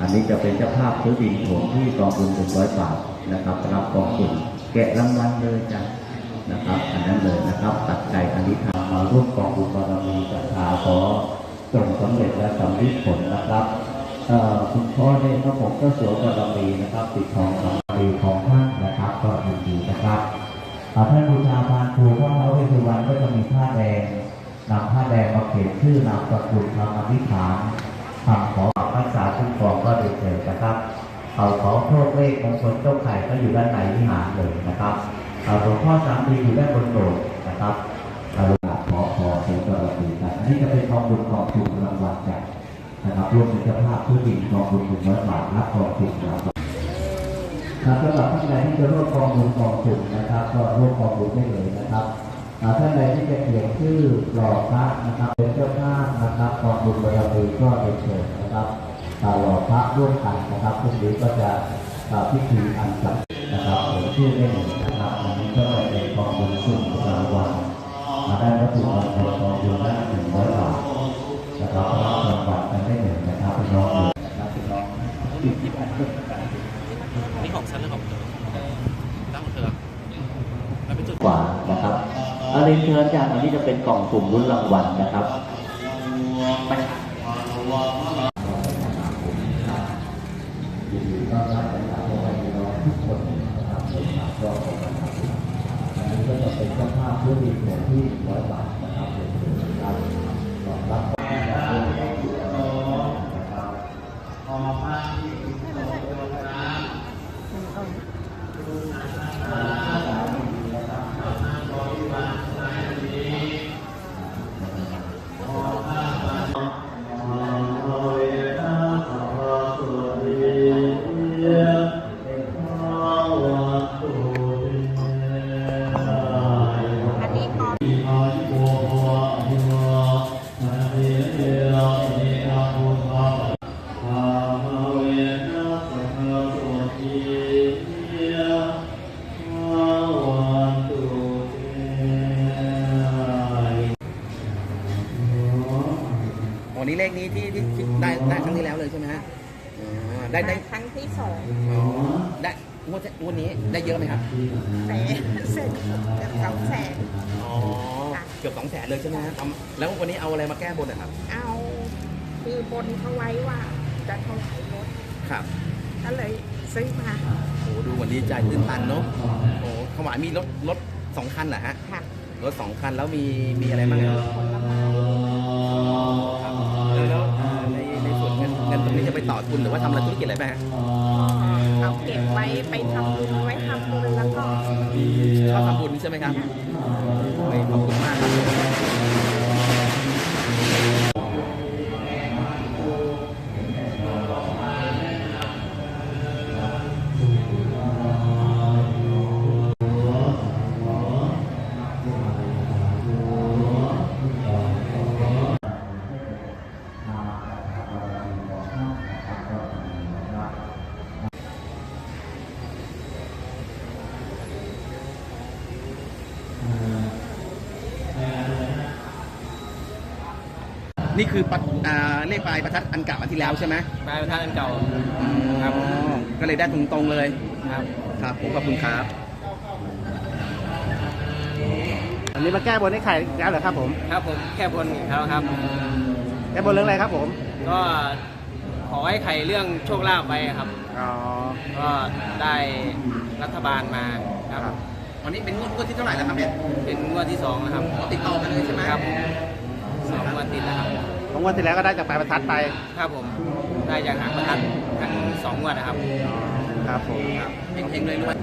อันนี้จะเป็นเจ้าภาพซื้อดินโถมที่กองทุนหนึ่งร้อยบาทนะครับรับกองทุนแกะรางวัลเลยจ้ะนะครับ อันนั้นเลยนะครับตัดใจอธิษฐานมาร่วมกองบุญบารมีศรัทธาขอจงสำเร็จและสำเร็จผลนะครับคุณพ่อเนี่ยครับผมก็สวมบารมีนะครับติดทองบารมีของท่านนะครับก็ยินดีนะครับท่านบูชาพานครูพระเท้าวเวสสุวรรณก็จะมีผ้าแดงนำผ้าแดงมาเขียนชื่อนามสกุลคำอธิษฐานคำขอ โชคเลขมงคลเจ้าไข่ก็อยู่ด้านในวิหารเลยนะครับหลวงพ่อสามดีอยู่ด้านบนโบสถ์นะครับเอาหลวงพ่อขอขอเป็นกรณีครับอันนี้จะเป็นกองบุญกองทุนรางวัลใหญ่นะครับร่วมเป็นเจ้าภาพผู้หญิงกองบุญหนึ่งร้อยบาทรับกองทุนรางวัลครับสำหรับท่านใดที่จะร่วมกองบุญกองทุนนะครับ ก็ร่วมกองบุญได้เลยนะครับอ่าท่านใดที่จะเขียนชื่อหล่อพระนะครับ เป็นเจ้าภาพนะครับกองบุญบารมีก็เรียนเชิญนะครับหล่อพระร่วมกันนะครับพรุ่งนี้ก็จะ พิธีอันศักดิ์นะครับเขียนชื่อได้เลยนะครับอันนี้ก็เป็นกองบุญสุ่มรางวัลมาได้วัตถุมงคลกองบุญละหนึ่งร้อยบาทนะครับรับรางวัลกันได้เลยนะครับพี่น้องเลยนะครับพี่น้องติดที่แผ่นนี่ของฉันหรือของเธอตั้งของเธอแล้วเป็นจุดกว่านะครับอาเรียนเชิญจากอันนี้จะเป็นกล่องสุ่มรุ่นรางวัลนะครับ ไปขาย ยินดีต้อนรับนะครับพวกเราพี่น้องทุกคนนะครับ ในทางรอบของนะครับอันนี้ก็จะเป็นเจ้าภาพเพื่อดีส่วนที่ร้อยบาทนะครับเป็นเชินะครับรองรับนะครับ ขนี้ที่ที่ที่ได้ได้ครั้งที่แล้วเลยใช่ไหมฮะอ๋อได้ได้ครั้งที่สองอ๋อได้งวดงวดนี้ได้เยอะไหมครับ แสนเสร็จเกือบสองแสน อ๋อเกือบสองแสนเลยใช่ไหมฮะทำแล้ววันนี้เอาอะไรมาแก้บนนะครับ เอาคือบนเขาไว้ว่าจะถวายรถครับ ก็เลยซื้อมาโอ้ดูเหมือนดีใจตื่นตันเนาะ โอ้ถวายมีรถรถสองคันเหรอฮะ ค่ะรถสองคันแล้วมีมีอะไรบ้างครับผลไม้ ทุนหรือว่าทำอะไรธุรกิจอะไรบ้างฮะเอาเก็บไว้ไปทำบุญไว้ทำบุญแล้วก็ชอบทำบุญใช่ไหมครับโอ้ยขอบคุณ นี่คือปัดอ่าเลขปลายประทัดอันเก่าอันที่แล้วใช่ไหมปลายประทัดอันเก่าครับก็เลยได้ตรงๆเลย ครับครับผมขอบคุณครับ อันนี้มาแก้บนให้ไข่แล้วเหรอครับผม ครับผมแค่บนอีกแล้วครับ แก้บนเรื่องอะไรครับผม ก็ขอให้ใครเรื่องโชคลาภไปครับ อ๋อ ก็ได้รัฐบาลมาครับวันนี้เป็นงวดงวดที่เท่าไหร่แล้วครับเนี่ยเป็นงวดที่สองนะครับติดต่อกันเลยใช่ไหมครับผมสองงวดติดนะครับ ของวันที่แล้วก็ได้จากปลายประทัดไปครับผมได้จากหางประทัดทั้งสองงวดนะครับครับผมครับเฮงๆเลยด้วย